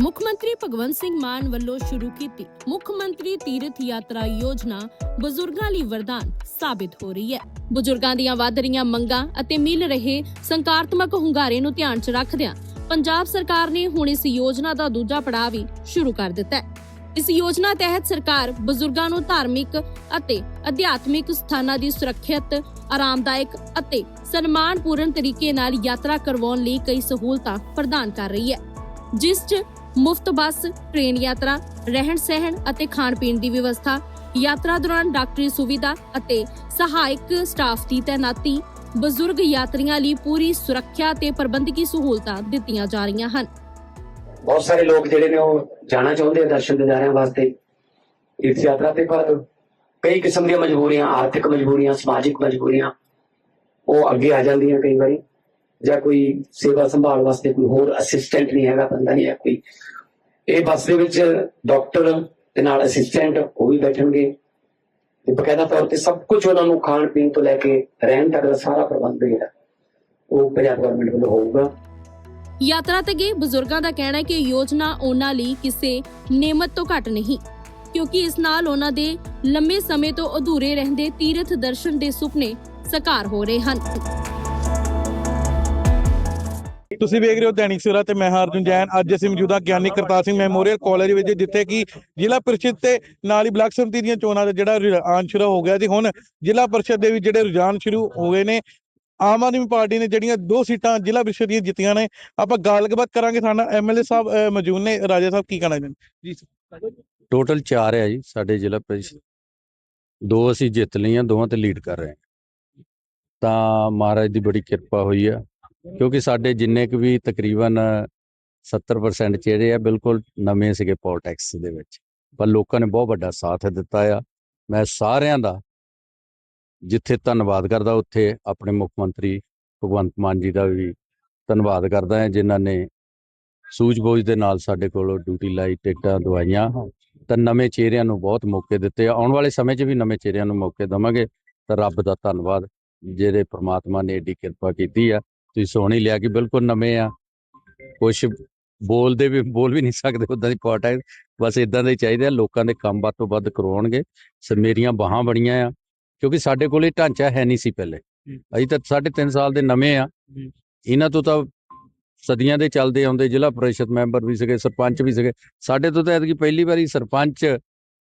ਮੁੱਖ ਮੰਤਰੀ ਭਗਵੰਤ ਸਿੰਘ ਮਾਨ ਵੱਲੋਂ ਸ਼ੁਰੂ ਕੀਤੀ ਮੁੱਖ ਮੰਤਰੀ ਤੀਰਥ ਯਾਤਰਾ ਯੋਜਨਾ ਬਜ਼ੁਰਗਾਂ ਲਈ ਵਰਦਾਨ ਸਾਬਿਤ ਹੋ ਰਹੀ ਹੈ ਬਜ਼ੁਰਗਾਂ ਦੀਆਂ ਵੱਧ ਰਹੀਆਂ ਮੰਗਾਂ ਅਤੇ ਮਿਲ ਰਹੇ ਸੰਕਾਰਾਤਮਕ ਹੁੰਗਾਰੇ ਨੂੰ ਧਿਆਨ 'ਚ ਰੱਖਦਿਆਂ ਪੰਜਾਬ ਸਰਕਾਰ ਨੇ ਹੁਣ ਇਸ ਯੋਜਨਾ ਦਾ ਦੂਜਾ ਪੜਾਅ ਵੀ ਸ਼ੁਰੂ ਕਰ ਦਿੱਤਾ ਹੈ ਇਸ ਯੋਜਨਾ ਤਹਿਤ ਸਰਕਾਰ ਬਜ਼ੁਰਗਾਂ ਨੂੰ ਧਾਰਮਿਕ ਅਤੇ ਅਧਿਆਤਮਿਕ ਸਥਾਨਾਂ ਦੀ ਸੁਰੱਖਿਅਤ ਆਰਾਮਦਾਇਕ ਅਤੇ ਸਨਮਾਨਪੂਰਨ ਤਰੀਕੇ ਨਾਲ ਯਾਤਰਾ ਕਰਵਾਉਣ ਲਈ ਕਈ ਸਹੂਲਤਾਂ ਪ੍ਰਦਾਨ ਕਰ ਰਹੀ ਹੈ ਜਿਸ 'ਚ ਮੁਫਤ ਬੱਸ, ਟ੍ਰੇਨ ਯਾਤਰਾ ਰਹਿਣ ਸਹਿਣ ਅਤੇ ਖਾਣ ਪੀਣ ਦੀ ਵਿਵਸਥਾ, ਯਾਤਰਾ ਦੌਰਾਨ ਡਾਕਟਰੀ ਸੁਵਿਧਾ ਅਤੇ ਸਹਾਇਕ ਸਟਾਫ ਦੀ ਤੈਨਾਤੀ, ਬਜ਼ੁਰਗ ਯਾਤਰੀਆਂ ਲਈ ਪੂਰੀ ਸੁਰੱਖਿਆ ਤੇ ਪ੍ਰਬੰਧਕੀ ਸਹੂਲਤਾਂ ਦਿੱਤੀਆਂ ਜਾ ਰਹੀਆਂ ਹਨ। ਬਹੁਤ ਸਾਰੇ ਲੋਕ ਜਿਹੜੇ ਨੇ ਉਹ ਜਾਣਾ ਚਾਹੁੰਦੇ ਆ ਦਰਸ਼ਨ ਦਿਦਾਰਿਆਂ ਵਾਸਤੇ। ਇਸ ਯਾਤਰਾ ਤੇ ਪਰ ਕਈ ਕਿਸਮ ਦੀਆਂ ਮਜਬੂਰੀਆਂ, ਆਰਥਿਕ ਮਜਬੂਰੀਆਂ, ਸਮਾਜਿਕ ਮਜਬੂਰੀਆਂ ਉਹ ਅੱਗੇ ਆ ਜਾਂਦੀਆਂ ਕਈ ਵਾਰੀ। ਜਾਂ ਕੋਈ ਸੇਵਾ ਸੰਭਾਲ ਵਾਸਤੇ ਕੋਈ ਹੋਰ ਅਸਿਸਟੈਂਟ ਨਹੀਂ ਹੈਗਾ, ਬੰਦਾ ਨਹੀਂ ਹੈ ਕੋਈ। ਇਹ ਬੱਸ ਦੇ ਵਿੱਚ ਡਾਕਟਰ ਤੇ ਨਾਲ ਅਸਿਸਟੈਂਟ ਉਹ ਵੀ ਬੈਠਣਗੇ। ਤੇ ਬਕਾਇਦਾ ਤੌਰ ਤੇ ਸਭ ਕੁਝ ਉਹਨਾਂ ਨੂੰ ਖਾਣ ਪੀਣ ਤੋਂ ਲੈ ਕੇ ਰਹਿਣ ਤੱਕ ਦਾ ਸਾਰਾ ਪ੍ਰਬੰਧ ਜਿਹੜਾ, ਉਹ ਪੰਜਾਬ ਗਵਰਨਮੈਂਟ ਵੱਲੋਂ ਹੋਊਗਾ। ਯਾਤਰਾ ਤੇ ਗਏ ਬਜ਼ੁਰਗਾਂ ਦਾ ਕਹਿਣਾ ਹੈ ਕਿ ਯੋਜਨਾ ਉਹਨਾਂ ਲਈ ਕਿਸੇ ਨਿਯਮਤ ਤੋਂ ਘੱਟ ਨਹੀਂ, ਕਿਉਂਕਿ ਇਸ ਨਾਲ ਉਹਨਾਂ ਦੇ ਲੰਮੇ ਸਮੇਂ ਤੋਂ ਅਧੂਰੇ ਰਹਿੰਦੇ ਤੀਰਥ ਦਰਸ਼ਨ ਦੇ ਸੁਪਨੇ ਸਾਕਾਰ ਹੋ ਰਹੇ ਹਨ। ਤੁਸੀਂ ਵੇਖ ਰਹੇ ਹੋ ਦੈਨਿਕ ਸਵੇਰਾ ਤੇ ਮੈਂ ਹਾਂ ਅਰਜੁਨ ਜੈਨ ਅੱਜ ਅਸੀਂ ਮੌਜੂਦਾ ਗਿਆਨੀ ਕਰਤਾਰ ਸਿੰਘ ਮੈਮੋਰੀਅਲ ਕਾਲਜ ਵਿੱਚ ਜਿੱਥੇ ਕਿ ਜ਼ਿਲ੍ਹਾ ਪ੍ਰੀਸ਼ਦ ਤੇ ਨਾਲ ਹੀ ਬਲਾਕ ਸੰਮਤੀ ਦੀਆਂ ਚੋਣਾਂ ਦਾ ਜਿਹੜਾ ਰੁਝਾਨ ਸ਼ੁਰੂ ਹੋ ਗਿਆ ਜੀ ਹੁਣ ਜ਼ਿਲ੍ਹਾ ਪ੍ਰੀਸ਼ਦ ਦੇ ਵਿੱਚ ਜਿਹੜੇ ਰੁਝਾਨ ਸ਼ੁਰੂ ਹੋ ਗਏ ਨੇ ਆਮ ਆਦਮੀ ਪਾਰਟੀ ਨੇ ਜਿਹੜੀਆਂ ਦੋ ਸੀਟਾਂ ਜ਼ਿਲ੍ਹਾ ਪ੍ਰੀਸ਼ਦ ਦੀਆਂ ਜਿੱਤੀਆਂ ਨੇ ਆਪਾਂ ਗੱਲਬਾਤ ਕਰਾਂਗੇ। ਸਾਡਾ ਐਮਐਲਏ ਸਾਹਿਬ ਮੌਜੂਦ ਨੇ। ਰਾਜਾ ਸਾਹਿਬ ਕੀ ਕਹਿਣਾ ਚਾਹੁੰਦੇ ਜੀ ਟੋਟਲ 4 ਹੈ ਜੀ ਸਾਡੇ ਜ਼ਿਲ੍ਹਾ ਪ੍ਰੀਸ਼ਦ। ਦੋ ਅਸੀਂ ਜਿੱਤ ਲਈਆਂ ਦੋਵਾਂ ਤੇ ਲੀਡ ਕਰ ਰਹੇ ਹਾਂ। ਤਾਂ ਮਹਾਰਾਜ ਦੀ ਬੜੀ ਕਿਰਪਾ ਹੋਈ ਆ। ਕਿਉਂਕਿ ਸਾਡੇ ਜਿੰਨੇ ਕੁ ਵੀ ਤਕਰੀਬਨ 70% ਚਿਹਰੇ ਆ, ਬਿਲਕੁਲ ਨਵੇਂ ਸੀਗੇ ਪੋਲਿਟਿਕਸ ਦੇ ਵਿੱਚ। ਪਰ ਲੋਕਾਂ ਨੇ ਬਹੁਤ ਵੱਡਾ ਸਾਥ ਦਿੱਤਾ ਆ। ਮੈਂ ਸਾਰਿਆਂ ਦਾ ਜਿੱਥੇ ਧੰਨਵਾਦ ਕਰਦਾ, ਉੱਥੇ ਆਪਣੇ ਮੁੱਖ ਮੰਤਰੀ ਭਗਵੰਤ ਮਾਨ ਜੀ ਦਾ ਵੀ ਧੰਨਵਾਦ ਕਰਦਾ ਹਾਂ, ਜਿਨ੍ਹਾਂ ਨੇ ਸੂਝ ਬੋਝ ਦੇ ਨਾਲ ਸਾਡੇ ਕੋਲ ਡਿਊਟੀ ਲਾਈ, ਟਿਕਟਾਂ ਦਵਾਈਆਂ। ਤਾਂ ਨਵੇਂ ਚਿਹਰਿਆਂ ਨੂੰ ਬਹੁਤ ਮੌਕੇ ਦਿੱਤੇ ਆਉਣ ਵਾਲੇ ਸਮੇਂ 'ਚ ਵੀ ਨਵੇਂ ਚਿਹਰਿਆਂ ਨੂੰ ਮੌਕੇ ਦਵਾਂਗੇ। ਤਾਂ ਰੱਬ ਦਾ ਧੰਨਵਾਦ। ਜਿਹੜੇ ਪ੍ਰਮਾਤਮਾ ਨੇ ਏਡੀ ਕਿਰਪਾ ਕੀਤੀ ਆ ਤੁਸੀਂ ਸੁਣ ਹੀ ਲਿਆ ਕਿ ਬਿਲਕੁਲ ਨਵੇਂ ਆ। ਕੁਝ ਬੋਲਦੇ ਵੀ ਬੋਲ ਵੀ ਨਹੀਂ ਸਕਦੇ ਉਦਾਂ ਦੀ ਪਾਰਟੀ ਬਸ ਇਦਾਂ ਦੇ ਹੀ ਚਾਹੀਦੇ ਆ ਲੋਕਾਂ ਦੇ ਕੰਮ ਵੱਧ ਤੋਂ ਵੱਧ ਕਰਵਾਉਣਗੇ। ਸ ਮੇਰੀਆਂ ਬਾਹਾਂ ਬੜੀਆਂ ਆ ਕਿਉਂਕਿ ਸਾਡੇ ਕੋਲ ਇਹ ਢਾਂਚਾ ਹੈ ਨਹੀਂ ਸੀ ਪਹਿਲੇ। ਅਸੀਂ ਤਾਂ ਸਾਢੇ ਤਿੰਨ ਸਾਲ ਦੇ ਨਵੇਂ ਆ। ਇਹਨਾਂ ਤੋਂ ਤਾਂ ਸਦੀਆਂ ਦੇ ਚੱਲਦੇ ਆਉਂਦੇ ਜ਼ਿਲ੍ਹਾ ਪ੍ਰੀਸ਼ਦ ਮੈਂਬਰ ਵੀ ਸੀਗੇ ਸਰਪੰਚ ਵੀ ਸੀਗੇ। ਸਾਡੇ ਤੋਂ ਤਾਂ ਐਤਕੀ ਪਹਿਲੀ ਵਾਰੀ ਸਰਪੰਚ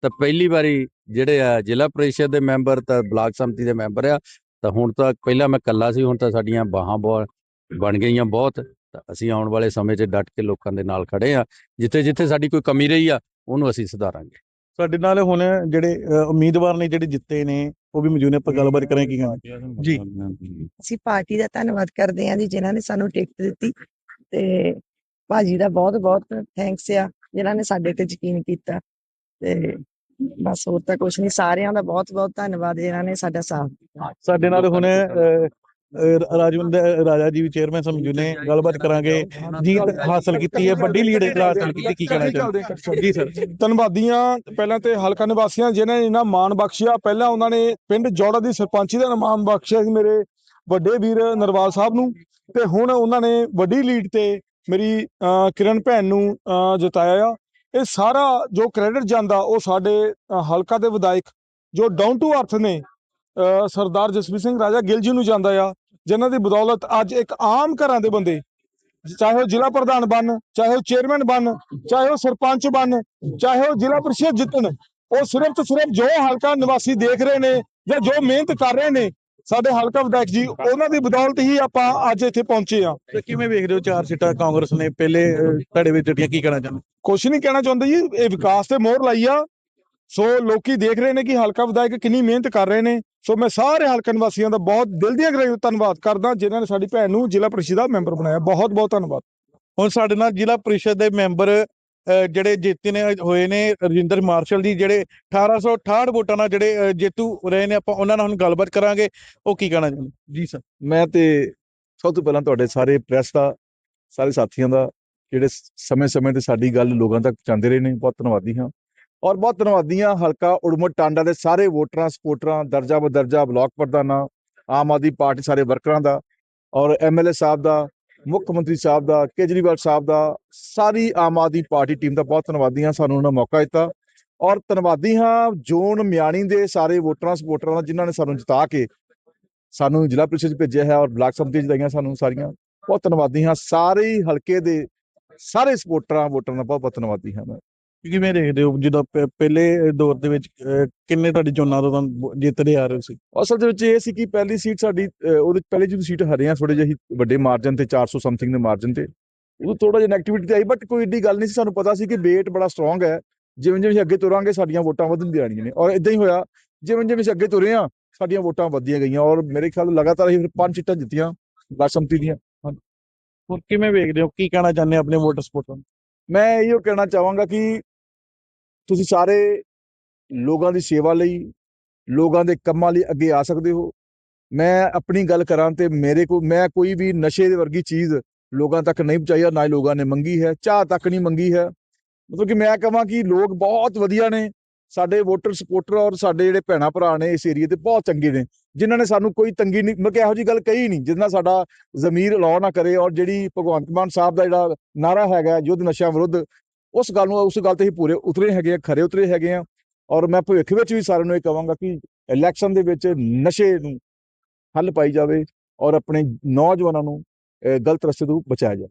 ਤਾਂ ਪਹਿਲੀ ਵਾਰੀ ਜਿਹੜੇ ਆ ਜ਼ਿਲ੍ਹਾ ਪ੍ਰੀਸ਼ਦ ਦੇ ਮੈਂਬਰ ਤਾਂ ਬਲਾਕ ਸੰਮਤੀ ਦੇ ਮੈਂਬਰ ਆ। ਤਾਂ ਹੁਣ ਤਾਂ ਪਹਿਲਾਂ ਮੈਂ ਇਕੱਲਾ ਸੀ ਹੁਣ ਤਾਂ ਸਾਡੀਆਂ ਬਾਹਾਂ ਬਹੁਤ ਬਣ ਗਈਆਂ ਬਹੁਤ। ਤਾਂ ਅਸੀਂ ਆਉਣ ਵਾਲੇ ਸਮੇਂ 'ਚ ਡਟ ਕੇ ਲੋਕਾਂ ਦੇ ਨਾਲ ਖੜੇ ਆ ਜਿੱਥੇ ਜਿੱਥੇ ਸਾਡੀ ਕੋਈ ਕਮੀ ਰਹੀ ਆ ਉਹਨੂੰ ਅਸੀਂ ਸੁਧਾਰਾਂਗੇ। ਸਾਡੇ ਨਾਲ ਹੁਣ ਜਿਹੜੇ ਉਮੀਦਵਾਰ ਨੇ ਜਿਹੜੇ ਜਿੱਤੇ ਨੇ ਉਹ ਵੀ ਮੌਜੂਦ ਨੇ ਆਪਾਂ ਗੱਲਬਾਤ ਕਰਾਂਗੇ ਕੀ ਕਹਿਣਾ? ਜੀ। ਅਸੀਂ ਪਾਰਟੀ ਦਾ ਧੰਨਵਾਦ ਕਰਦੇ ਹਾਂ ਜੀ ਜਿਨ੍ਹਾਂ ਨੇ ਸਾਨੂੰ ਟਿਕਟ ਦਿੱਤੀ। ਤੇ ਭਾਜੀ ਦਾ ਬਹੁਤ ਬਹੁਤ ਥੈਂਕਸ ਆ ਜਿਨ੍ਹਾਂ ਨੇ ਸਾਡੇ ਤੇ ਯਕੀਨ ਕੀਤਾ। ਤੇ ਬਸ ਹੋਰ ਤਾਂ ਕੁਝ ਨਹੀਂ ਸਾਰਿਆਂ ਦਾ ਬਹੁਤ ਬਹੁਤ ਧੰਨਵਾਦ ਜਿਨ੍ਹਾਂ ਨੇ ਸਾਡਾ ਸਾਥ ਦਿੱਤਾ। ਸਾਡੇ ਨਾਲ ਹੁਣ ਰਾਜਵਿੰਦਰ ਰਾਜਾ ਜੀ ਵੀ ਚੇਅਰਮੈਨ ਸਮਝੂ ਨੇ ਗੱਲਬਾਤ ਕਰਾਂਗੇ। ਜੀਤ ਹਾਸਲ ਕੀਤੀ ਹੈ ਵੱਡੀ ਲੀਡ ਹਾਸਲ ਕੀਤੀ ਕੀ ਕਹਿਣਾ ਚਾਹੁੰਦੇ? ਜੀ ਸਰ ਧੰਨਵਾਦੀਆਂ ਪਹਿਲਾਂ ਤੇ ਹਲਕਾ ਨਿਵਾਸੀਆਂ ਜਿਨ੍ਹਾਂ ਨੇ ਇਹਨਾਂ ਮਾਣ ਬਖਸ਼ਿਆ ਪਹਿਲਾਂ ਉਹਨਾਂ ਨੇ ਪਿੰਡ ਜੋੜਾ ਦੀ ਸਰਪੰਚੀ ਦਾ ਮਾਣ ਬਖਸ਼ਿਆ ਸੀ ਮੇਰੇ ਵੱਡੇ ਵੀਰ ਨਰਵਾਲ ਸਾਹਿਬ ਨੂੰ ਤੇ ਹੁਣ ਉਹਨਾਂ ਨੇ ਵੱਡੀ ਲੀਡ ਤੇ ਮੇਰੀ ਕਿਰਨ ਭੈਣ ਨੂੰ ਜਿਤਾਇਆ ਆ। ਇਹ ਸਾਰਾ ਜੋ ਕ੍ਰੈਡਿਟ ਜਾਂਦਾ, ਉਹ ਸਾਡੇ ਹਲਕਾ ਦੇ ਵਿਧਾਇਕ, ਜੋ ਡਾਊਨ ਟੂ ਅਰਥ ਨੇ ਸਰਦਾਰ ਜਸਵੀਰ ਸਿੰਘ ਰਾਜਾ ਗਿੱਲ ਜੀ ਨੂੰ ਜਾਂਦਾ ਆ, ਜਿਨ੍ਹਾਂ ਦੀ ਬਦੌਲਤ ਅੱਜ ਇੱਕ ਆਮ ਘਰਾਂ ਦੇ ਬੰਦੇ, ਚਾਹੇ ਉਹ ਜ਼ਿਲ੍ਹਾ ਪ੍ਰਧਾਨ ਬਣ, ਚਾਹੇ ਉਹ ਚੇਅਰਮੈਨ ਬਣ, ਚਾਹੇ ਉਹ ਸਰਪੰਚ ਬਣ, ਚਾਹੇ ਉਹ ਜ਼ਿਲ੍ਹਾ ਪ੍ਰੀਸ਼ਦ ਜਿੱਤਣ, ਉਹ ਸਿਰਫ ਤੇ ਸਿਰਫ ਜੋ ਹਲਕਾ ਨਿਵਾਸੀ ਦੇਖ ਰਹੇ ਨੇ ਜਾਂ ਜੋ ਮਿਹਨਤ ਕਰ ਰਹੇ ਨੇ ਸਾਡੇ ਹਲਕਾ ਵਿਧਾਇਕ ਜੀ ਉਹਨਾਂ ਦੀ ਬਦੌਲਤ ਹੀ ਆਪਾਂ ਅੱਜ ਇੱਥੇ ਪਹੁੰਚੇ ਆ ਤੇ ਕਿਵੇਂ ਵੇਖਦੇ ਹੋ ਚਾਰ ਸੀਟਾਂ ਕਾਂਗਰਸ ਨੇ ਪਹਿਲੇ ਤੁਹਾਡੇ ਵਿੱਚ ਜਿਹੜੀਆਂ ਕੀ ਕਹਿਣਾ ਚਾਹੁੰਦੇ? ਕੁਛ ਨਹੀਂ ਕਹਿਣਾ ਚਾਹੁੰਦੇ ਜੀ ਇਹ ਵਿਕਾਸ ਤੇ ਮੋਹਰ ਲਾਈ ਆ। ਸੋ ਲੋਕੀ ਦੇਖ ਰਹੇ ਨੇ ਕਿ ਹਲਕਾ ਵਿਧਾਇਕ ਕਿੰਨੀ ਮਿਹਨਤ ਕਰ ਰਹੇ ਨੇ। ਸੋ ਮੈਂ ਸਾਰੇ ਹਲਕਾ ਨਿਵਾਸੀਆਂ ਦਾ ਬਹੁਤ ਦਿਲ ਦੀਆਂ ਗਹਿਰਾਈਆਂ ਧੰਨਵਾਦ ਕਰਦਾ ਜਿਨ੍ਹਾਂ ਨੇ ਸਾਡੀ ਭੈਣ ਨੂੰ ਜ਼ਿਲ੍ਹਾ ਪ੍ਰੀਸ਼ਦ ਦਾ ਮੈਂਬਰ ਬਣਾਇਆ। ਬਹੁਤ ਬਹੁਤ ਧੰਨਵਾਦ। ਹੁਣ ਸਾਡੇ ਨਾਲ ਜ਼ਿਲ੍ਹਾ ਪ੍ਰੀਸ਼ਦ ਦੇ ਮੈਂਬਰ ਜਿਹੜੇ ਜੇਤੇ ਨੇ ਹੋਏ ਨੇ ਰਜਿੰਦਰ ਮਾਰਸ਼ਲ ਜੀ, ਜਿਹੜੇ 1868 ਵੋਟਾਂ ਨਾਲ ਜਿਹੜੇ ਜੇਤੂ ਰਹੇ ਨੇ, ਆਪਾਂ ਉਹਨਾਂ ਨਾਲ ਹੁਣ ਗੱਲਬਾਤ ਕਰਾਂਗੇ। ਉਹ ਕੀ ਕਹਿਣਾ ਚਾਹੁੰਦੇ? ਜੀ ਸਰ, ਮੈਂ ਤੇ ਸਭ ਤੋਂ ਪਹਿਲਾਂ ਤੁਹਾਡੇ ਸਾਰੇ ਪ੍ਰੈਸ ਦਾ, ਸਾਰੇ ਸਾਥੀਆਂ ਦਾ, ਜਿਹੜੇ ਸਮੇਂ-ਸਮੇਂ ਤੇ ਸਾਡੀ ਗੱਲ ਲੋਕਾਂ ਤੱਕ ਪਹੁੰਚਾਉਂਦੇ ਰਹੇ ਨੇ, ਬਹੁਤ ਧੰਨਵਾਦੀ ਹਾਂ। ਔਰ ਬਹੁਤ ਧੰਨਵਾਦੀ ਹਾਂ ਹਲਕਾ ਉੜਮਟ ਟਾਂਡਾ ਦੇ ਸਾਰੇ ਵੋਟਰਾਂ ਸਪੋਰਟਰਾਂ ਦਰਜਾ ਬਦਰਜਾ ਬਲਾਕ ਪ੍ਰਧਾਨਾਂ, ਆਮ ਆਦਮੀ ਪਾਰਟੀ, ਸਾਰੇ ਵਰਕਰਾਂ ਦਾ ਔਰ ਐਮਐਲਏ ਸਾਹਿਬ ਦਾ ਮੁੱਖ ਮੰਤਰੀ ਸਾਹਿਬ ਦਾ, ਕੇਜਰੀਵਾਲ ਸਾਹਿਬ ਦਾ, ਸਾਰੀ ਆਮ ਆਦਮੀ ਪਾਰਟੀ ਟੀਮ ਦਾ ਬਹੁਤ ਧੰਨਵਾਦੀ ਹਾਂ, ਸਾਨੂੰ ਉਹਨਾਂ ਨੇ ਮੌਕਾ ਦਿੱਤਾ। ਔਰ ਧੰਨਵਾਦੀ ਹਾਂ ਜੋਨ ਮਿਆਣੀ ਦੇ ਸਾਰੇ ਵੋਟਰਾਂ ਸਪੋਰਟਰਾਂ ਦਾ ਜਿਨ੍ਹਾਂ ਨੇ ਸਾਨੂੰ ਜਿਤਾ ਕੇ ਸਾਨੂੰ ਜ਼ਿਲ੍ਹਾ ਪ੍ਰੀਸ਼ਦ ਭੇਜਿਆ ਹੈ ਔਰ ਬਲਾਕ ਸੰਮਤੀ 'ਚ ਦਈਆਂ ਸਾਨੂੰ ਸਾਰੀਆਂ। ਬਹੁਤ ਧੰਨਵਾਦੀ ਹਾਂ, ਸਾਰੇ ਹਲਕੇ ਦੇ ਸਾਰੇ ਸਪੋਰਟਰਾਂ ਵੋਟਰਾਂ ਦਾ ਬਹੁਤ ਬਹੁਤ ਧੰਨਵਾਦੀ ਹਾਂ ਮੈਂ। ਕਿਵੇਂ ਦੇਖਦੇ ਹੋ ਜਦੋਂ ਪ- ਪਹਿਲੇ ਦੌਰ ਦੇ ਵਿੱਚ ਅਹ, ਕਿੰਨੇ ਤੁਹਾਡੀ ਚੋਣਾਂ ਤੋਂ ਤੁਹਾਨੂੰ ਜਿੱਤਦੇ ਆ ਰਹੇ ਸੀ। ਅਸਲ ਦੇ ਵਿੱਚ ਇਹ ਸੀ ਕਿ ਪਹਿਲੀ ਸੀਟ ਸਾਡੀ ਅਹ, ਉਹਦੇ ਪਹਿਲੀ ਜਿਹੜੀ ਸੀਟ ਹਰਿਆ ਥੋੜੇ ਜਿਹੀ ਵੱਡੇ ਮਾਰਜਨ ਤੇ 400 ਸਮਥਿੰਗ ਦੇ ਮਾਰਜਨ ਤੇ। ਉਹ ਥੋੜਾ ਜਿਹਾ ਨੈਗੇਟਿਵਿਟੀ ਤੇ ਆਈ ਬਟ ਕੋਈ ਏਡੀ ਗੱਲ ਨਹੀਂ ਸੀ। ਸਾਨੂੰ ਪਤਾ ਸੀ ਕਿ ਵੇਟ ਬੜਾ ਸਟਰੋਂਗ ਹੈ। ਜਿਵੇਂ ਜਿਵੇਂ ਅਸੀਂ ਅੱਗੇ ਤੁਰਾਂਗੇ ਸਾਡੀਆਂ ਵੋਟਾਂ ਵਧਦੀਆਂ ਜਾਣੀਆਂ ਨੇ। ਔਰ ਇਦਾਂ ਹੀ ਹੋਇਆ ਜਿਵੇਂ ਜਿਵੇਂ ਅਸੀਂ ਅੱਗੇ ਤੁਰੇ ਆ ਸਾਡੀਆਂ ਵੋਟਾਂ ਵਧਦੀਆਂ ਗਈਆਂ। ਔਰ ਮੇਰੇ ਖਿਆਲ ਲਗਾਤਾਰ ਅਸੀਂ ਫਿਰ ਪੰਜ ਸੀਟਾਂ ਜਿੱਤੀਆਂ ਬਲਾਕ ਸੰਮਤੀ ਦੀਆਂ। ਹੋਰ ਕਿਵੇਂ ਵੇਖਦੇ ਹੋ? ਕੀ ਕਹਿਣਾ ਚਾਹੁੰਦੇ ਹੋ ਆਪਣੇ ਵੋਟਰ ਸਪੋਰਟਰਾਂ ਨੂੰ? ਮੈਂ ਇਹੋ ਕਹਿਣਾ ਚਾਹਾਂਗਾ ਕਿ ਤੁਸੀਂ ਸਾਰੇ ਲੋਕਾਂ ਦੀ ਸੇਵਾ ਲਈ, ਲੋਕਾਂ ਦੇ ਕੰਮਾਂ ਲਈ ਅੱਗੇ ਆ ਸਕਦੇ ਹੋ। ਮੈਂ ਆਪਣੀ ਗੱਲ ਕਰਾਂ ਤੇ ਮੇਰੇ ਕੋਲ ਮੈਂ ਕੋਈ ਵੀ ਨਸ਼ੇ ਦੇ ਵਰਗੀ ਚੀਜ਼ ਲੋਕਾਂ ਤੱਕ ਨਹੀਂ ਪਹੁੰਚਾਈ ਨਾ ਹੀ ਲੋਕਾਂ ਨੇ ਮੰਗੀ ਹੈ, ਚਾਹ ਤੱਕ ਨਹੀਂ ਮੰਗੀ ਹੈ। ਮਤਲਬ ਕਿ ਮੈਂ ਕਹਾਂ ਕਿ ਲੋਕ ਬਹੁਤ ਵਧੀਆ ਨੇ, ਸਾਡੇ ਵੋਟਰ ਸਪੋਰਟਰ ਔਰ ਸਾਡੇ ਜਿਹੜੇ ਭੈਣਾ ਭਰਾ ਨੇ ਇਸ ਏਰੀਏ ਤੇ ਬਹੁਤ ਚੰਗੇ ਨੇ, ਜਿਨ੍ਹਾਂ ਨੇ ਸਾਨੂੰ ਕੋਈ ਤੰਗੀ ਨਹੀਂ ਮਤਲਬ ਕਿ ਇਹੋ ਜੀ ਗੱਲ ਕਹੀ ਨਹੀਂ ਜਿਹਦੇ ਨਾਲ ਸਾਡਾ ਜ਼ਮੀਰ ਅਲਾਉ ਨਾ ਕਰੇ ਔਰ ਜਿਹੜੀ ਭਗਵੰਤ ਮਾਨ ਸਾਹਿਬ ਦਾ ਜਿਹੜਾ ਨਾਰਾ ਹੈਗਾ ਯੁੱਧ ਨਸ਼ਿਆਂ ਵਿਰੁੱਧ ਉਸ ਗੱਲ ਨੂੰ ਉਸ ਗੱਲ ਤੇ ਹੀ ਪੂਰੇ ਉਤਰੇ ਹੈਗੇ ਆ ਖਰੇ ਉਤਰੇ ਹੈਗੇ ਆ। ਔਰ ਮੈਂ ਭਵਿੱਖ ਵਿੱਚ ਵੀ ਸਾਰਿਆਂ ਨੂੰ ਇਹ ਕਹਾਂਗਾ ਕਿ ਇਲੈਕਸ਼ਨ ਦੇ ਵਿੱਚ ਨਸ਼ੇ ਨੂੰ ਹੱਲ ਪਾਈ ਜਾਵੇ ਔਰ ਆਪਣੇ ਨੌਜਵਾਨਾਂ ਨੂੰ ਅਹ, ਗਲਤ ਰਸਤੇ ਤੋਂ ਬਚਾਇਆ ਜਾਵੇ।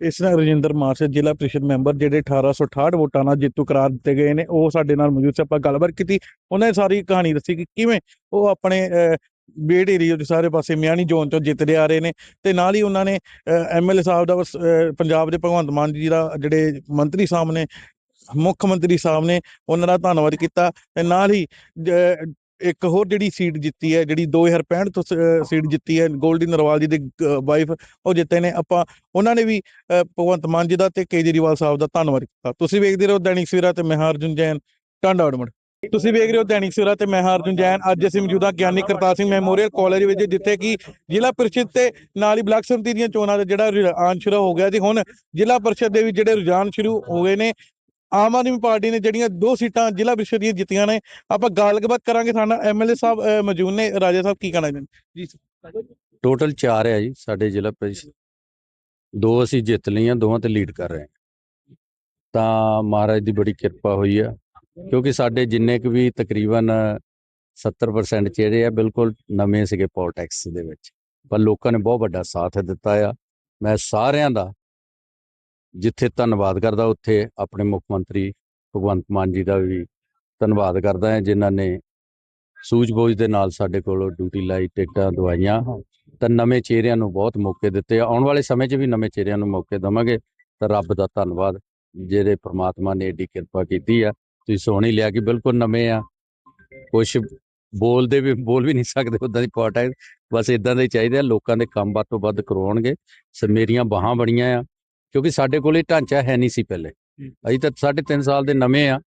ਇਸ ਨਾਲ ਰਜਿੰਦਰ ਮਾਰਸ਼ਲ ਜ਼ਿਲ੍ਹਾ ਪ੍ਰੀਸ਼ਦ ਮੈਂਬਰ ਜਿਹੜੇ 1868 ਵੋਟਾਂ ਨਾਲ ਜੇਤੂ ਕਰਾਰ ਦਿੱਤੇ ਗਏ ਨੇ ਉਹ ਸਾਡੇ ਨਾਲ ਮੌਜੂਦ ਸੀ। ਆਪਾਂ ਗੱਲਬਾਤ ਕੀਤੀ ਉਹਨਾਂ ਨੇ ਸਾਰੀ ਕਹਾਣੀ ਦੱਸੀ ਕਿ ਕਿਵੇਂ ਉਹ ਆਪਣੇ ਅਹ, ਬੇੜ ਏਰੀਆ ਦੇ ਸਾਰੇ ਪਾਸੇ ਮਿਆਣੀ ਜ਼ੋਨ ਤੋਂ ਜਿੱਤਦੇ ਆ ਰਹੇ ਨੇ ਤੇ ਨਾਲ ਹੀ ਉਹਨਾਂ ਨੇ ਐਮਐਲਏ ਸਾਹਿਬ ਦਾ ਪੰਜਾਬ ਦੇ ਭਗਵੰਤ ਮਾਨ ਜੀ ਦਾ ਜਿਹੜੇ ਮੰਤਰੀ ਸਾਹਿਬ ਨੇ ਮੁੱਖ ਮੰਤਰੀ ਸਾਹਿਬ ਨੇ ਉਹਨਾਂ ਦਾ ਧੰਨਵਾਦ ਕੀਤਾ ਤੇ ਨਾਲ ਹੀ ਇੱਕ ਹੋਰ ਜਿਹੜੀ ਸੀਟ ਜਿੱਤੀ ਹੈ, ਜਿਹੜੀ 2065 ਤੋਂ ਸੀਟ ਜਿੱਤੀ ਹੈ, ਗੋਲਡੀ ਨਰਵਾਲ ਜੀ ਦੀ ਵਾਈਫ ਉਹ ਜਿੱਤੇ ਨੇ। ਆਪਾਂ ਉਹਨਾਂ ਨੇ ਵੀ, ਅਹ, ਭਗਵੰਤ ਮਾਨ ਜੀ ਦਾ ਤੇ ਕੇਜਰੀਵਾਲ ਸਾਹਿਬ ਦਾ ਧੰਨਵਾਦ ਕੀਤਾ। ਤੁਸੀਂ ਵੇਖਦੇ ਰਹੋ ਦੈਨਿਕ ਸਵੇਰਾ ਤੇ ਮੈਂ ਹਰਜੁਨ ਜੈਨ, ਟਾਂਡਾ ਆਡਮੜ ਤੁਸੀਂ ਵੇਖ ਰਹੇ ਹੋ ਦੈਨਿਕ ਸਵੇਰਾ ਤੇ ਮੈਂ ਹਾਂ ਅਰਜੁਨ ਜੈਨ, ਅੱਜ ਅਸੀਂ ਮੌਜੂਦਾ ਗਿਆਨੀ ਕਰਤਾਰ ਸਿੰਘ ਮੈਮੋਰੀਅਲ ਕਾਲਜ ਵਿੱਚ, ਜਿੱਥੇ ਕਿ ਜ਼ਿਲ੍ਹਾ ਪ੍ਰੀਸ਼ਦ ਤੇ ਨਾਲ ਹੀ ਬਲਾਕ ਸੰਮਤੀ ਦੀਆਂ ਚੋਣਾਂ ਦਾ ਜਿਹੜਾ ਰੁਝਾਨ ਸ਼ੁਰੂ ਹੋ ਗਿਆ ਜੀ। ਹੁਣ ਜ਼ਿਲ੍ਹਾ ਪ੍ਰੀਸ਼ਦ ਦੇ ਵਿੱਚ ਜਿਹੜੇ ਰੁਝਾਨ ਸ਼ੁਰੂ ਹੋ ਗਏ ਨੇ, ਆਮ ਆਦਮੀ ਪਾਰਟੀ ਨੇ ਜਿਹੜੀਆਂ ਦੋ ਸੀਟਾਂ ਜ਼ਿਲ੍ਹਾ ਪ੍ਰੀਸ਼ਦ ਦੀਆਂ ਜਿੱਤੀਆਂ ਨੇ, ਆਪਾਂ ਗੱਲਬਾਤ ਕਰਾਂਗੇ। ਸਾਡਾ ਐਮਐਲਏ ਸਾਹਿਬ ਮੌਜੂਦ ਨੇ। ਰਾਜਾ ਸਾਹਿਬ, ਕੀ ਕਹਿਣਾ ਜੀ ਟੋਟਲ 4 ਹੈ ਜੀ, ਸਾਡੇ ਜ਼ਿਲ੍ਹਾ ਪ੍ਰੀਸ਼ਦ। ਦੋ ਅਸੀਂ ਜਿੱਤ ਲਈਆਂ, ਦੋਵਾਂ ਤੇ ਲੀਡ ਕਰ ਰਹੇ ਹਾਂ। ਤਾਂ ਮਹਾਰਾਜ ਦੀ ਬੜੀ ਕਿਰਪਾ ਹੋਈ ਆ। ਕਿਉਂਕਿ ਸਾਡੇ ਜਿੰਨੇ ਕੁ ਵੀ ਤਕਰੀਬਨ 70% ਚਿਹਰੇ ਆ ਬਿਲਕੁਲ ਨਵੇਂ ਸੀਗੇ ਪੋਲਿਟਿਕਸ ਦੇ ਵਿੱਚ। ਪਰ ਲੋਕਾਂ ਨੇ ਬਹੁਤ ਵੱਡਾ ਸਾਥ ਦਿੱਤਾ ਆ। ਮੈਂ ਸਾਰਿਆਂ ਦਾ ਜਿੱਥੇ ਧੰਨਵਾਦ ਕਰਦਾ, ਉੱਥੇ ਆਪਣੇ ਮੁੱਖ ਮੰਤਰੀ ਭਗਵੰਤ ਮਾਨ ਜੀ ਦਾ ਵੀ ਧੰਨਵਾਦ ਕਰਦਾ ਹਾਂ, ਜਿਨ੍ਹਾਂ ਨੇ ਸੂਝ ਬੋਝ ਦੇ ਨਾਲ ਸਾਡੇ ਕੋਲੋਂ ਡਿਊਟੀ ਲਾਈ, ਟਿਕਟਾਂ ਦਵਾਈਆਂ। ਤਾਂ ਨਵੇਂ ਚਿਹਰਿਆਂ ਨੂੰ ਬਹੁਤ ਮੌਕੇ ਦਿੱਤੇ ਆਉਣ ਵਾਲੇ ਸਮੇਂ 'ਚ ਵੀ ਨਵੇਂ ਚਿਹਰਿਆਂ ਨੂੰ ਮੌਕੇ ਦੇਵਾਂਗੇ। ਤਾਂ ਰੱਬ ਦਾ ਧੰਨਵਾਦ, ਜਿਹੜੇ ਪ੍ਰਮਾਤਮਾ ਨੇ ਏਡੀ ਕਿਰਪਾ ਕੀਤੀ ਆ। ਤੁਸੀਂ ਸੋਹਣੀ ਲਿਆ ਕਿ ਬਿਲਕੁਲ ਨਵੇਂ ਆ। ਕੁਝ ਬੋਲਦੇ ਵੀ ਬੋਲ ਵੀ ਨਹੀਂ ਸਕਦੇ ਉਦਾਂ ਦੀ ਪੋਲਿਟਿਕਸ ਬਸ ਇਦਾਂ ਦੇ ਹੀ ਚਾਹੀਦੇ ਆ ਲੋਕਾਂ ਦੇ ਕੰਮ ਵੱਧ ਤੋਂ ਵੱਧ ਕਰਵਾਉਣਗੇ ਸ ਮੇਰੀਆਂ ਬਾਹਾਂ ਬੜੀਆਂ ਆ ਕਿਉਂਕਿ ਸਾਡੇ ਕੋਲ ਇਹ ਢਾਂਚਾ ਹੈ ਨਹੀਂ ਸੀ ਪਹਿਲੇ। ਅਸੀਂ ਤਾਂ ਸਾਢੇ ਤਿੰਨ ਸਾਲ ਦੇ ਨਵੇਂ ਆ।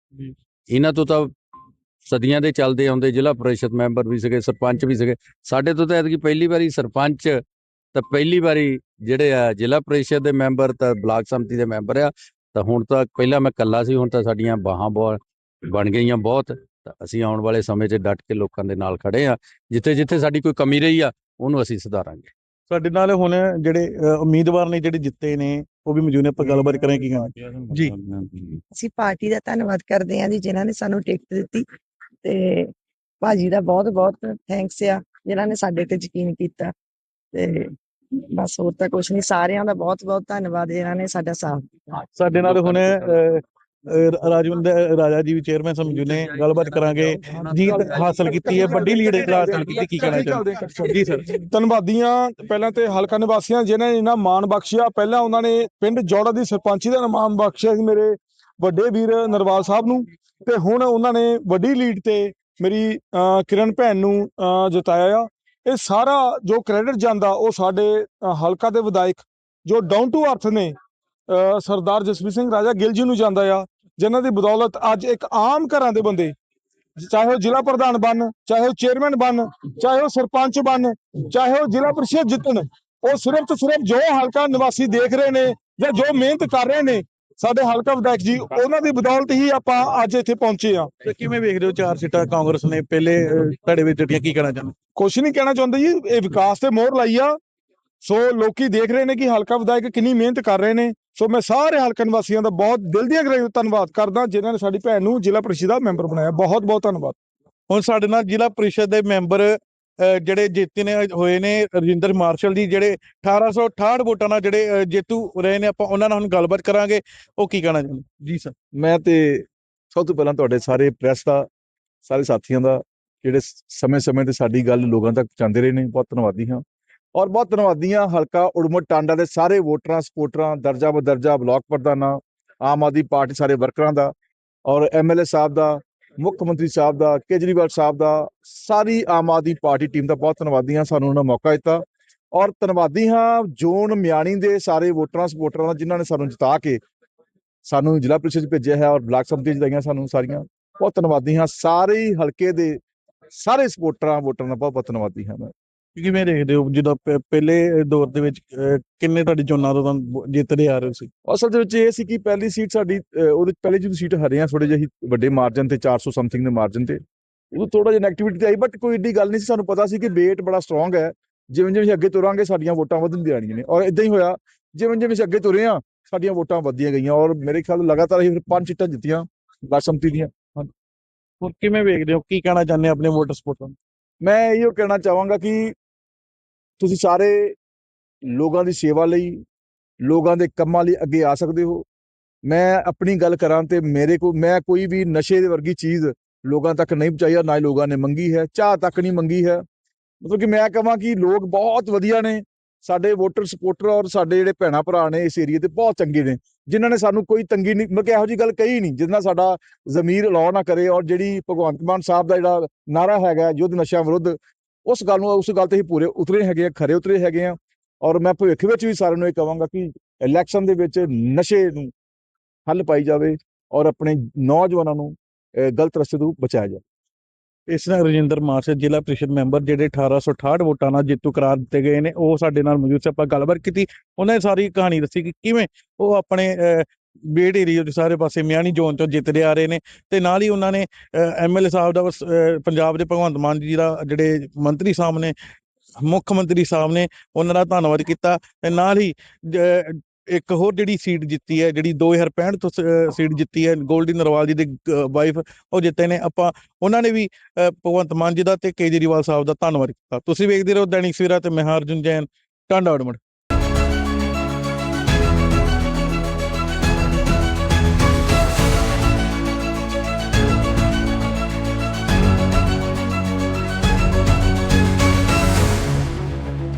ਇਹਨਾਂ ਤੋਂ ਤਾਂ ਸਦੀਆਂ ਦੇ ਚੱਲਦੇ ਆਉਂਦੇ ਜ਼ਿਲ੍ਹਾ ਪ੍ਰੀਸ਼ਦ ਮੈਂਬਰ ਵੀ ਸੀਗੇ ਸਰਪੰਚ ਵੀ ਸੀਗੇ। ਸਾਡੇ ਤੋਂ ਤਾਂ ਐਤਕੀ ਪਹਿਲੀ ਵਾਰੀ ਸਰਪੰਚ ਤਾਂ ਪਹਿਲੀ ਵਾਰੀ ਜਿਹੜੇ ਆ ਜ਼ਿਲ੍ਹਾ ਪ੍ਰੀਸ਼ਦ ਦੇ ਮੈਂਬਰ ਤਾਂ ਬਲਾਕ ਸੰਮਤੀ ਦੇ ਮੈਂਬਰ ਆ ਤਾਂ ਹੁਣ ਤਾਂ ਪਹਿਲਾਂ ਮੈਂ ਇਕੱਲਾ ਸੀ ਹੁਣ ਤਾਂ ਸਾਡੀਆਂ ਬਾਹਾਂ ਬਹੁਤ ਬਣ ਗਈਆਂ ਬਹੁਤ। ਤਾਂ ਅਸੀਂ ਆਉਣ ਵਾਲੇ ਸਮੇਂ 'ਚ ਡਟ ਕੇ ਲੋਕਾਂ ਦੇ ਨਾਲ ਖੜੇ ਆ ਜਿੱਥੇ ਜਿੱਥੇ ਸਾਡੀ ਕੋਈ ਕਮੀ ਰਹੀ ਆ ਉਹਨੂੰ ਅਸੀਂ ਸੁਧਾਰਾਂਗੇ। ਸਾਡੇ ਨਾਲ ਹੁਣ ਜਿਹੜੇ ਉਮੀਦਵਾਰ ਨੇ ਜਿਹੜੇ ਜਿੱਤੇ ਨੇ ਉਹ ਵੀ ਮੌਜੂਦ ਨੇ ਆਪਾਂ ਗੱਲਬਾਤ ਕਰਾਂਗੇ ਕੀ ਕਹਿਣਾ? ਜੀ। ਅਸੀਂ ਪਾਰਟੀ ਦਾ ਧੰਨਵਾਦ ਕਰਦੇ ਹਾਂ ਜੀ ਜਿਨ੍ਹਾਂ ਨੇ ਸਾਨੂੰ ਟਿਕਟ ਦਿੱਤੀ। ਤੇ ਭਾਜੀ ਦਾ ਬਹੁਤ ਬਹੁਤ ਥੈਂਕਸ ਆ ਜਿਨ੍ਹਾਂ ਨੇ ਸਾਡੇ ਤੇ ਯਕੀਨ ਕੀਤਾ। ਤੇ ਬਸ ਹੋਰ ਤਾਂ ਕੁਝ ਨਹੀਂ ਸਾਰਿਆਂ ਦਾ ਬਹੁਤ ਬਹੁਤ ਧੰਨਵਾਦ ਜਿਨ੍ਹਾਂ ਨੇ ਸਾਡਾ ਸਾਥ ਦਿੱਤਾ। ਸਾਡੇ ਨਾਲ ਹੁਣ ਅਹ, ਅਹ, ਰਾਜਵਿੰਦਰ ਰਾਜਾ ਜੀ ਵੀ ਚੇਅਰਮੈਨ ਮੌਜੂਦ ਨੇ ਗੱਲਬਾਤ ਕਰਾਂਗੇ। ਜੀਤ ਹਾਸਲ ਕੀਤੀ ਹੈ ਵੱਡੀ ਲੀਡ ਹਾਸਲ ਕੀਤੀ ਕੀ ਕਹਿਣਾ ਚਾਹੁੰਦੇ ਜੀ ਸਰ ਧੰਨਵਾਦੀਆਂ ਪਹਿਲਾਂ ਤੇ ਹਲਕਾ ਨਿਵਾਸੀਆਂ ਜਿਨ੍ਹਾਂ ਨੇ ਇਹਨਾਂ ਮਾਣ ਬਖਸ਼ਿਆ ਪਹਿਲਾਂ ਉਹਨਾਂ ਨੇ ਪਿੰਡ ਜੋੜਾ ਦੀ ਸਰਪੰਚੀ ਦਾ ਮਾਣ ਬਖਸ਼ਿਆ ਸੀ ਮੇਰੇ ਵੱਡੇ ਵੀਰ ਨਰਵਾਲ ਸਾਹਿਬ ਨੂੰ ਤੇ ਹੁਣ ਉਹਨਾਂ ਨੇ ਵੱਡੀ ਲੀਡ ਤੇ ਮੇਰੀ ਅਹ, ਕਿਰਨ ਭੈਣ ਨੂੰ ਅਹ, ਜਿਤਾਇਆ ਆ। ਇਹ ਸਾਰਾ ਜੋ ਕ੍ਰੈਡਿਟ ਜਾਂਦਾ, ਉਹ ਸਾਡੇ ਹਲਕਾ ਦੇ ਵਿਧਾਇਕ, ਜੋ ਡਾਊਨ ਟੂ ਅਰਥ ਨੇ ਸਰਦਾਰ ਜਸਵੀਰ ਸਿੰਘ ਰਾਜਾ ਗਿੱਲ ਜੀ ਨੂੰ ਜਾਂਦਾ ਆ, ਜਿਨ੍ਹਾਂ ਦੀ ਬਦੌਲਤ ਅੱਜ ਇੱਕ ਆਮ ਘਰਾਂ ਦੇ ਬੰਦੇ, ਚਾਹੇ ਉਹ ਜ਼ਿਲ੍ਹਾ ਪ੍ਰਧਾਨ ਬਣ, ਚਾਹੇ ਉਹ ਚੇਅਰਮੈਨ ਬਣ, ਚਾਹੇ ਉਹ ਸਰਪੰਚ ਬਣ, ਚਾਹੇ ਉਹ ਜ਼ਿਲ੍ਹਾ ਪ੍ਰੀਸ਼ਦ ਜਿੱਤਣ, ਉਹ ਸਿਰਫ ਤੇ ਸਿਰਫ ਜੋ ਹਲਕਾ ਨਿਵਾਸੀ ਦੇਖ ਰਹੇ ਨੇ ਜਾਂ ਜੋ ਮਿਹਨਤ ਕਰ ਰਹੇ ਨੇ ਸਾਡੇ ਹਲਕਾ ਵਿਧਾਇਕ ਜੀ ਉਹਨਾਂ ਦੀ ਬਦੌਲਤ ਹੀ ਆਪਾਂ ਅੱਜ ਇੱਥੇ ਪਹੁੰਚੇ ਆ ਤੇ ਕਿਵੇਂ ਵੇਖਦੇ ਹੋ ਚਾਰ ਸੀਟਾਂ ਕਾਂਗਰਸ ਨੇ ਪਹਿਲੇ ਤੁਹਾਡੇ ਵਿੱਚ ਜਿਹੜੀਆਂ ਕੀ ਕਹਿਣਾ ਚਾਹੁੰਦੇ? ਕੁਛ ਨਹੀਂ ਕਹਿਣਾ ਚਾਹੁੰਦੇ ਜੀ ਇਹ ਵਿਕਾਸ ਤੇ ਮੋਹਰ ਲਾਈ ਆ। ਸੋ ਲੋਕੀ ਦੇਖ ਰਹੇ ਨੇ ਕਿ ਹਲਕਾ ਵਿਧਾਇਕ ਕਿੰਨੀ ਮਿਹਨਤ ਕਰ ਰਹੇ ਨੇ। ਸੋ ਮੈਂ ਸਾਰੇ ਹਲਕਾ ਨਿਵਾਸੀਆਂ ਦਾ ਬਹੁਤ ਦਿਲ ਦੀਆਂ ਗਹਿਰਾਈਆਂ ਧੰਨਵਾਦ ਕਰਦਾ ਜਿਨ੍ਹਾਂ ਨੇ ਸਾਡੀ ਭੈਣ ਨੂੰ ਜ਼ਿਲ੍ਹਾ ਪ੍ਰੀਸ਼ਦ ਦਾ ਮੈਂਬਰ ਬਣਾਇਆ। ਬਹੁਤ ਬਹੁਤ ਧੰਨਵਾਦ। ਹੁਣ ਸਾਡੇ ਨਾਲ ਜ਼ਿਲ੍ਹਾ ਪ੍ਰੀਸ਼ਦ ਦੇ ਮੈਂਬਰ ਜਿਹੜੇ ਜੇਤੇ ਨੇ, ਹੋਏ ਨੇ ਰਜਿੰਦਰ ਮਾਰਸ਼ਲ ਜੀ, ਜਿਹੜੇ 1868 ਵੋਟਾਂ ਨਾਲ ਜਿਹੜੇ ਜੇਤੂ ਰਹੇ ਨੇ, ਆਪਾਂ ਉਹਨਾਂ ਨਾਲ ਹੁਣ ਗੱਲਬਾਤ ਕਰਾਂਗੇ। ਉਹ ਕੀ ਕਹਿਣਾ ਚਾਹੁੰਦੇ? ਜੀ ਸਰ ਮੈਂ ਤੇ ਸਭ ਤੋਂ ਪਹਿਲਾਂ ਤੁਹਾਡੇ ਸਾਰੇ ਪ੍ਰੈਸ ਦਾ, ਸਾਰੇ ਸਾਥੀਆਂ ਦਾ, ਜਿਹੜੇ ਸਮੇਂ-ਸਮੇਂ ਤੇ ਸਾਡੀ ਗੱਲ ਲੋਕਾਂ ਤੱਕ ਪਹੁੰਚਾਉਂਦੇ ਰਹੇ ਨੇ, ਬਹੁਤ ਧੰਨਵਾਦੀ ਹਾਂ। ਔਰ ਬਹੁਤ ਧੰਨਵਾਦੀ ਹਾਂ ਹਲਕਾ ਉੜਮਟ ਟਾਂਡਾ ਦੇ ਸਾਰੇ ਵੋਟਰਾਂ ਸਪੋਰਟਰਾਂ ਦਰਜਾ ਬਦਰਜਾ ਬਲਾਕ ਪ੍ਰਧਾਨਾਂ, ਆਮ ਆਦਮੀ ਪਾਰਟੀ ਸਾਰੇ ਵਰਕਰਾਂ ਦਾ ਔਰ ਐਮਐਲਏ ਸਾਹਿਬ ਦਾ ਮੁੱਖ ਮੰਤਰੀ ਸਾਹਿਬ ਦਾ, ਕੇਜਰੀਵਾਲ ਸਾਹਿਬ ਦਾ, ਸਾਰੀ ਆਮ ਆਦਮੀ ਪਾਰਟੀ ਟੀਮ ਦਾ ਬਹੁਤ ਧੰਨਵਾਦੀ ਹਾਂ, ਸਾਨੂੰ ਉਹਨਾਂ ਮੌਕਾ ਦਿੱਤਾ। ਔਰ ਧੰਨਵਾਦੀ ਹਾਂ ਜੋਨ ਮਿਆਣੀ ਦੇ ਸਾਰੇ ਵੋਟਰਾਂ ਸਪੋਰਟਰਾਂ ਦਾ, ਜਿਨ੍ਹਾਂ ਨੇ ਸਾਨੂੰ ਜਿਤਾ ਕੇ ਸਾਨੂੰ ਜ਼ਿਲ੍ਹਾ ਪ੍ਰੀਸ਼ਦ 'ਚ ਭੇਜਿਆ ਹੈ ਔਰ ਬਲਾਕ ਸੰਮਤੀ 'ਚ ਸਾਨੂੰ ਸਾਰੀਆਂ। ਬਹੁਤ ਧੰਨਵਾਦੀ ਹਾਂ, ਸਾਰੇ ਹਲਕੇ ਦੇ ਸਾਰੇ ਸਪੋਰਟਰਾਂ ਵੋਟਰਾਂ ਦਾ ਬਹੁਤ ਬਹੁਤ ਧੰਨਵਾਦੀ ਹਾਂ ਮੈਂ। ਕਿਵੇਂ ਦੇਖਦੇ ਹੋ ਜਦੋਂ ਪ- ਪਹਿਲੇ ਦੌਰ ਦੇ ਵਿੱਚ ਅਹ, ਕਿੰਨੇ ਤੁਹਾਡੀ ਚੋਣਾਂ ਤੋਂ ਤੁਹਾਨੂੰ ਜਿੱਤਦੇ ਆ ਰਹੇ ਸੀ? ਅਸਲ ਦੇ ਵਿੱਚ ਇਹ ਸੀ ਕਿ ਪਹਿਲੀ ਸੀਟ ਸਾਡੀ ਅਹ, ਉਹਦੇ ਪਹਿਲੀ ਜਿਹੜੀ ਸੀਟ ਹਰਿਆ ਥੋੜੇ ਜਿਹੀ ਵੱਡੇ ਮਾਰਜਨ ਤੇ 400 ਸਮਥਿੰਗ ਦੇ ਮਾਰਜਨ ਤੇ। ਉਹ ਥੋੜਾ ਜਿਹਾ ਨੈਗੇਟਿਵਿਟੀ ਤੇ ਆਈ ਬਟ ਕੋਈ ਏਡੀ ਗੱਲ ਨਹੀਂ ਸੀ ਸਾਨੂੰ ਪਤਾ ਸੀ ਕਿ ਵੇਟ ਬੜਾ ਸਟਰੋਂਗ ਹੈ। ਜਿਵੇਂ ਜਿਵੇਂ ਅਸੀਂ ਅੱਗੇ ਤੁਰਾਂਗੇ ਸਾਡੀਆਂ ਵੋਟਾਂ ਵਧਣ ਜਾਣੀਆਂ ਨੇ। ਔਰ ਇਦਾਂ ਹੀ ਹੋਇਆ ਜਿਵੇਂ ਜਿਵੇਂ ਅਸੀਂ ਅੱਗੇ ਤੁਰੇ ਹਾਂ ਸਾਡੀਆਂ ਵੋਟਾਂ ਵਧੀਆਂ ਗਈਆਂ। ਔਰ ਮੇਰੇ ਖਿਆਲ ਲਗਾਤਾਰ ਅਸੀਂ ਫਿਰ ਪੰਜ ਸੀਟਾਂ ਜਿੱਤੀਆਂ ਬਲਾਕ ਸੰਮਤੀ ਦੀਆਂ ਹੋਰ ਕਿਵੇਂ ਵੇਖਦੇ ਹੋ? ਕੀ ਕਹਿਣਾ ਚਾਹੁੰਦੇ ਹੋ ਆਪਣੇ ਵੋਟਰ ਸਪੋਰਟਰਾਂ ਨੂੰ? ਮੈਂ ਇਹੋ ਕਹਿਣਾ ਚਾਹਾਂਗਾ ਕਿ ਤੁਸੀਂ ਸਾਰੇ ਲੋਕਾਂ ਦੀ ਸੇਵਾ ਲਈ, ਲੋਕਾਂ ਦੇ ਕੰਮਾਂ ਲਈ ਅੱਗੇ ਆ ਸਕਦੇ ਹੋ। ਮੈਂ ਆਪਣੀ ਗੱਲ ਕਰਾਂ ਤੇ ਮੇਰੇ ਕੋਲ ਮੈਂ ਕੋਈ ਵੀ ਨਸ਼ੇ ਦੇ ਵਰਗੀ ਚੀਜ਼ ਲੋਕਾਂ ਤੱਕ ਨਹੀਂ ਪਹੁੰਚਾਈ ਨਾ ਹੀ ਲੋਕਾਂ ਨੇ ਮੰਗੀ ਹੈ, ਚਾਹ ਤੱਕ ਨਹੀਂ ਮੰਗੀ ਹੈ। ਮਤਲਬ ਕਿ ਮੈਂ ਕਹਾਂ ਕਿ ਲੋਕ ਬਹੁਤ ਵਧੀਆ ਨੇ, ਸਾਡੇ ਵੋਟਰ ਸਪੋਰਟਰ ਔਰ ਸਾਡੇ ਜਿਹੜੇ ਭੈਣਾ ਭਰਾ ਨੇ ਇਸ ਏਰੀਏ ਤੇ ਬਹੁਤ ਚੰਗੇ ਨੇ, ਜਿਨ੍ਹਾਂ ਨੇ ਸਾਨੂੰ ਕੋਈ ਤੰਗੀ ਨਹੀਂ, ਮਤਲਬ ਕਿ ਇਹੋ ਜੀ ਗੱਲ ਕਹੀ ਨਹੀਂ ਜਿਹਦੇ ਨਾਲ ਸਾਡਾ ਜ਼ਮੀਰ ਅਲਾਉ ਨਾ ਕਰੇ ਔਰ ਜਿਹੜੀ ਭਗਵੰਤ ਮਾਨ ਸਾਹਿਬ ਦਾ ਜਿਹੜਾ ਨਾਰਾ ਹੈਗਾ ਯੁੱਧ ਨਸ਼ਿਆਂ ਵਿਰੁੱਧ ਉਸ ਗੱਲ ਨੂੰ ਉਸ ਗੱਲ ਤੇ ਹੀ ਪੂਰੇ ਉਤਰੇ ਹੈਗੇ ਆ ਖਰੇ ਉਤਰੇ ਹੈਗੇ ਆ। ਔਰ ਮੈਂ ਭਵਿੱਖ ਵਿੱਚ ਵੀ ਸਾਰਿਆਂ ਨੂੰ ਇਹ ਕਹਾਂਗਾ ਕਿ ਇਲੈਕਸ਼ਨ ਦੇ ਵਿੱਚ ਨਸ਼ੇ ਨੂੰ ਹੱਲ ਪਾਈ ਜਾਵੇ ਔਰ ਆਪਣੇ ਨੌਜਵਾਨਾਂ ਨੂੰ ਅਹ, ਗਲਤ ਰਸਤੇ ਤੋਂ ਬਚਾਇਆ ਜਾਵੇ। ਇਸ ਨਾਲ ਰਜਿੰਦਰ ਮਾਰਸ਼ਲ ਜ਼ਿਲ੍ਹਾ ਪ੍ਰੀਸ਼ਦ ਮੈਂਬਰ ਜਿਹੜੇ 1868 ਵੋਟਾਂ ਨਾਲ ਜੇਤੂ ਕਰਾਰ ਦਿੱਤੇ ਗਏ ਨੇ ਉਹ ਸਾਡੇ ਨਾਲ ਮੌਜੂਦ ਸੀ। ਆਪਾਂ ਗੱਲਬਾਤ ਕੀਤੀ ਉਹਨਾਂ ਨੇ ਸਾਰੀ ਕਹਾਣੀ ਦੱਸੀ ਕਿ ਕਿਵੇਂ ਉਹ ਆਪਣੇ ਅਹ, ਬੇੜ ਏਰੀਆ ਦੇ ਸਾਰੇ ਪਾਸੇ ਮਿਆਣੀ ਜ਼ੋਨ ਚੋਂ ਜਿੱਤਦੇ ਆ ਰਹੇ ਨੇ ਤੇ ਨਾਲ ਹੀ ਉਹਨਾਂ ਨੇ ਐਮਐਲਏ ਸਾਹਿਬ ਦਾ ਪੰਜਾਬ ਦੇ ਭਗਵੰਤ ਮਾਨ ਜੀ ਦਾ ਜਿਹੜੇ ਮੰਤਰੀ ਸਾਹਿਬ ਨੇ ਮੁੱਖ ਮੰਤਰੀ ਸਾਹਿਬ ਨੇ ਉਹਨਾਂ ਦਾ ਧੰਨਵਾਦ ਕੀਤਾ ਤੇ ਨਾਲ ਹੀ ਇੱਕ ਹੋਰ ਜਿਹੜੀ ਸੀਟ ਜਿੱਤੀ ਹੈ ਜਿਹੜੀ 2065 ਤੋਂ ਸੀਟ ਜਿੱਤੀ ਹੈ ਗੋਲਡੀ ਨਰਵਾਲ ਜੀ ਦੀ ਵਾਈਫ ਉਹ ਜਿੱਤੇ ਨੇ। ਆਪਾਂ ਉਹਨਾਂ ਨੇ ਵੀ ਅਹ ਭਗਵੰਤ ਮਾਨ ਜੀ ਦਾ ਤੇ ਕੇਜਰੀਵਾਲ ਸਾਹਿਬ ਦਾ ਧੰਨਵਾਦ ਕੀਤਾ। ਤੁਸੀਂ ਵੇਖਦੇ ਰਹੋ ਦੈਨਿਕ ਸਵੇਰਾ ਤੇ ਮੈਂ ਹਾਂ ਅਰਜੁਨ ਜੈਨ ਟਾਂਡਾ ਉਡਮੜ